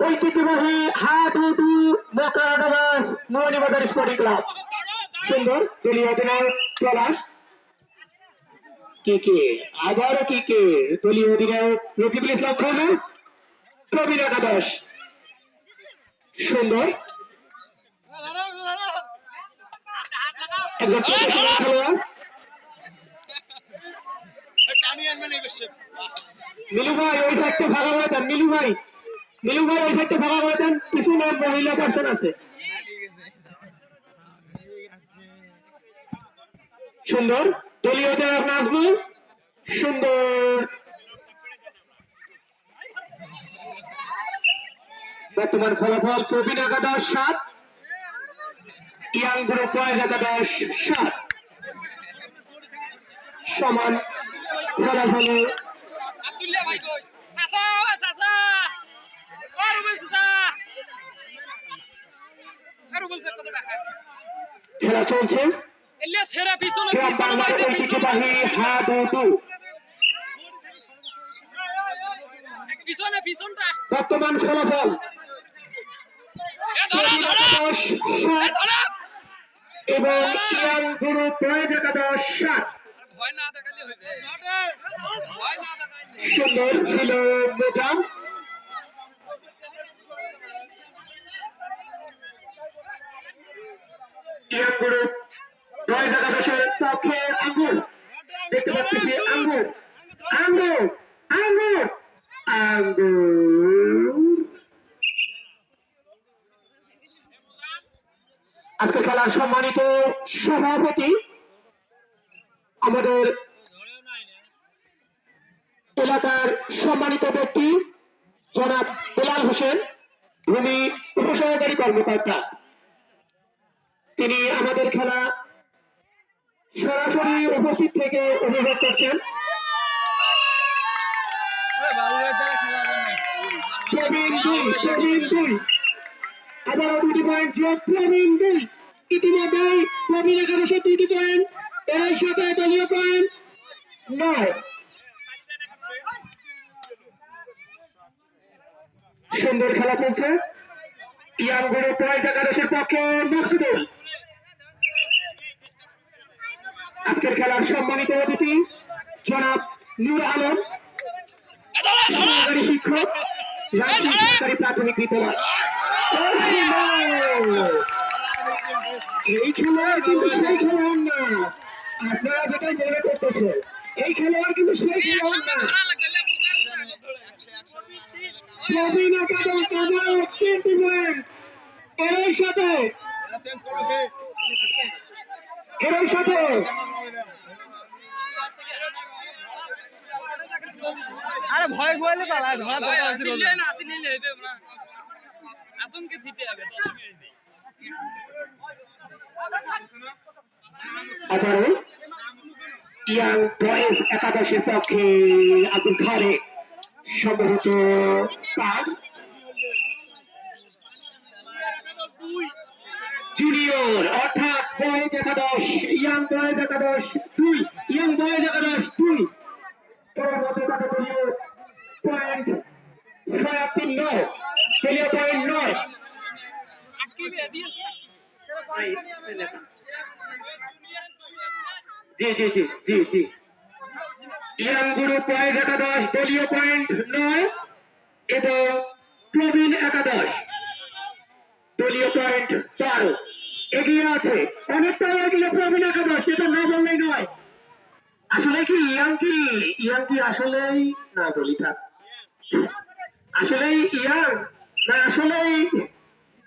ঐতিহ্যবাহী হাডুডু মোকাডাবাস মৌলিবাজার স্পোর্টিং ক্লাব সুন্দর দলীয় অধিনায়ক পলাশ। কিকে আবারও কিকে দলীয় অধিনায়ক রকিবুল ইসলাম খনু প্রবীণ একাদশ। সুন্দর। একজন প্রফেশনাল খেলোয়াড়। মিলু ভাই ওই সাইডটা করে দেন মিলু ভাই। মিলু ভাই মহিলা সুন্দর। বর্তমান ফলাফল প্রবীণ একাদশ সাত। ইয়াং গ্রুপ একাদশ সাত। সমান ফলাফলে খেলা চলছে। ঐতিহ্যবাহী হাডুডু বর্তমান ফলাফল। এবং ইয়াং একাদশ সাত। সুন্দর ছিল মোজাম একাদশের পক্ষে আঙ্গুর দেখতে পাচ্ছি আঙ্গুর আঙ্গুর আঙ্গুর আঙ্গুর আজকে খেলার সম্মানিত সভাপতি আমাদের এলাকার সম্মানিত ব্যক্তি, জনাব বেলাল হোসেন ভূমি উপসহকারী কর্মকর্তা। তিনি আমাদের খেলা সরাসরি উপস্থিত থেকে উপভোগ করছেন। পয়েন্ট নয়। সুন্দর খেলা চলছে। ইয়াং গ্রুপ পয়েন্ট একাদশের পক্ষে মকসুদুল। আজকের খেলার সম্মানিত অতিথি, জনাব নূর আলম শিক্ষক সরকারি প্রাথমিক এই খেলোয়াড় কিন্তু সেই খেলোয়াড় না। আপনারা যেটাই মনে এই খেলোয়াড় কিন্তু সেই খেলোয়াড় না। এর সাথে এর সাথে আরে ভয় ভয় পালা ধরা দরকার ছিল আসিলে না আসিলে না আতঙ্কে দিতে হবে 10 মিনিট আবারও ইয়াং বয়েজ একাদশের পক্ষে আব্দুল খালেক সম্ভবত পাঁচ। জুনিয়র অর্থাৎ বয়েজ একাদশ ইয়াং বয়েজ একাদশ দুই ইয়াং বয়েজ একাদশ দুই। পরবর্তী একাদশ দলীয় পয়েন্ট নয় এবং প্রবীণ একাদশ দলীয় পয়েন্ট বারো এগিয়ে আছে অনেকটা এগিয়ে প্রবীণ একাদশ যেটা না বললেই নয় আসলে কি ইয়াং কি ইয়াং কি আসলেই না বলি থাক আসলেই ইয়াং না আসলেই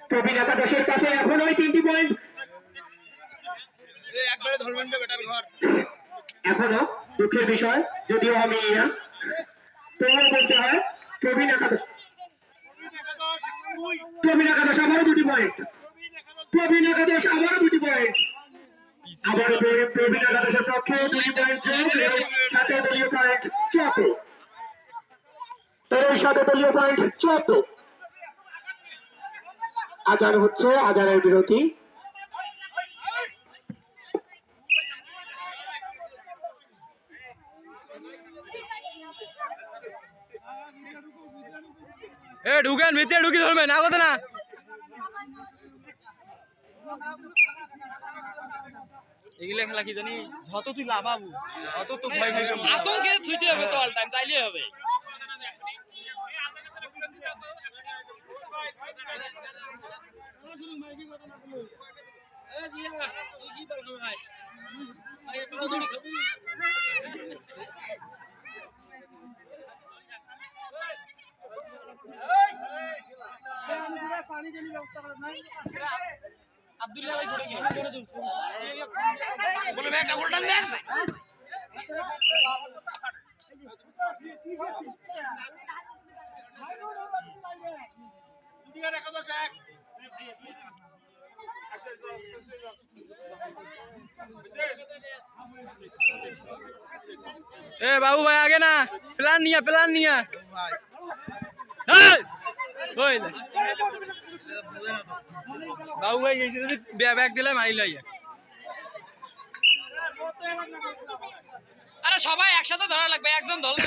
প্রবীণ একাদশের কাছে এখনোই তিনটি পয়েন্ট এখনও দুঃখের বিষয় যদিও আমি ইয়াং তবুও বলতে হয় প্রবীণ একাদশ প্রবীণ একাদশ আবারও দুটি পয়েন্ট প্রবীণ একাদশ আবারও দুটি পয়েন্ট আবারও প্র- প্রবীণ একাদশের পক্ষে দুটি পয়েন্ট সাথে দলীয় পয়েন্ট চত এর সাথে দলীয় পয়েন্ট চত আজান হচ্ছে আজানের বিরতি। এ ঢুকেন ভিতরে ঢুকি ধরবেন আগতে না। এগুলা খেলা কি জানি যত তুই লাভাবু অত তো ভয় ভয় আতঙ্কে থুইতে হবে তো অল টাইম তাইলে হবে। এ জিয়া, তুই কি বলছ ভাই? ভাই, একটু দৌড়ি খাবি? আব্দুল্লাহ এ বাবু ভাই আগে না। প্ল্যান নিয়া প্ল্যান নিয়া। এই! বাবু ভাই গেছে যদি ব্যাগ ব্যাগ দিলে মারি লইয়া। আরে সবাই একসাথে ধরা লাগবে একজন ধরলে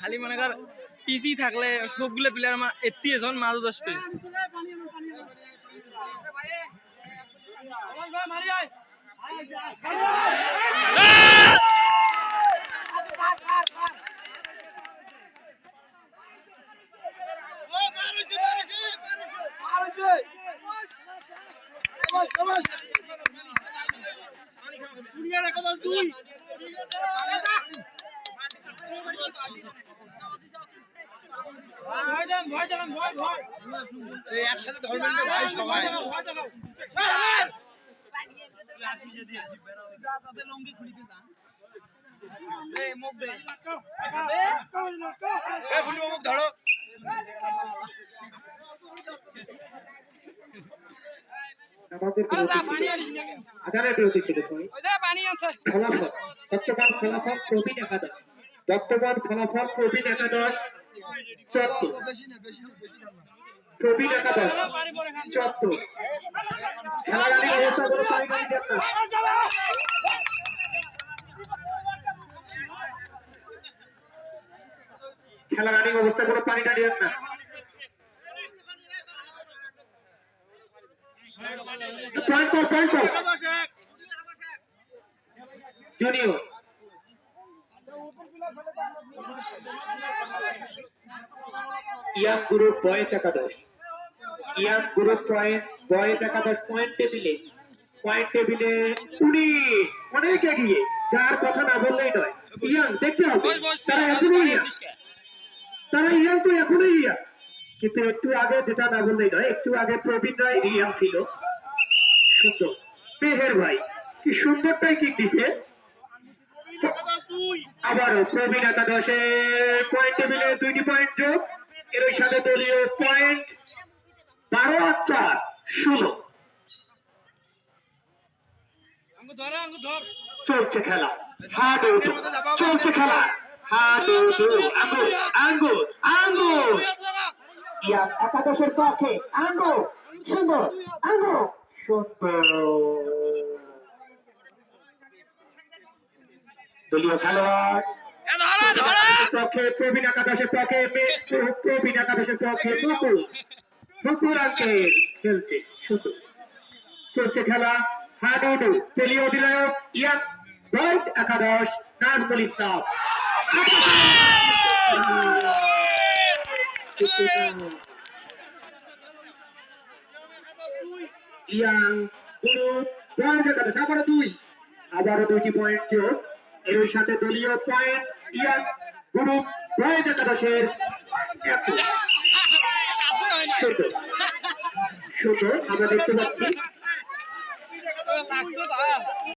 খালি মনে কর পিসি থাকলে সবগুলো প্লেয়ার আমার এত্তি এজন মাঝে আসবে একসাথে ধরবেন না ভাই সবাই। ধরো। আমাদের আরে বিরতি ছিল ফলাফল বর্তমান ফলাফল প্রবীণ একাদশ বর্তমান ফলাফল প্রবীণ একাদশ প্রবীণ একাদশ চুয়াত্তর। খেলাগাড়ি রানিং অবস্থা কোনো পানি টানিয়েন না। পয়েন্ট কর পয়েন্ট কর। জুনিয়র ইয়াং গ্রুপ বয়েজ একাদশ। ইয়াং গ্রুপ পয়েন্ট বয়েজ একাদশ পয়েন্ট টেবিলে পয়েন্ট টেবিলে উনিশ। অনেক এগিয়ে যার কথা না বললেই নয়। ইয়াং দেখতে হবে তারা এখনও ইয়াং। তারা ইয়াং তো এখনোই ইয়াং। কিন্তু একটু আগে যেটা না বললেই নয় একটু আগে প্রবীণ রায় ইয়াং ছিল। সুন্দর। মেহের ভাই কি সুন্দরটাই কিক দিছে। আবারও প্রবীণ একাদশে পয়েন্ট টেবিলে দুইটি পয়েন্ট যোগ। এর ওই সাথে দলীয় পয়েন্ট। বারো আর চার ষোলো চলছে খেলা। চলছে খেলা। আঙ্গুর আঙ্গুর একাদশের পক্ষে সুন্দর দলীয় খেলোয়াড়। পক্ষে প্রবীণ একাদশের পক্ষে প্রবীণ একাদশের পক্ষে মুকুল মুকুল আঙ্কেল খেলছে, শুধু। চলছে খেলা হাডুডু। দলীয় অধিনায়ক ইয়াং বয়েজ একাদশ, নাজমুল ইসলাম। ইয়াং গুরু পয়েন্ট একাদশ আবারও দুই। আবারও দুইটি পয়েন্ট যোগ এর সাথে দলীয় পয়েন্ট ইয়াং গুরু পয়েন্ট একাদশের ছোট ছোট আমরা দেখতে পাচ্ছি।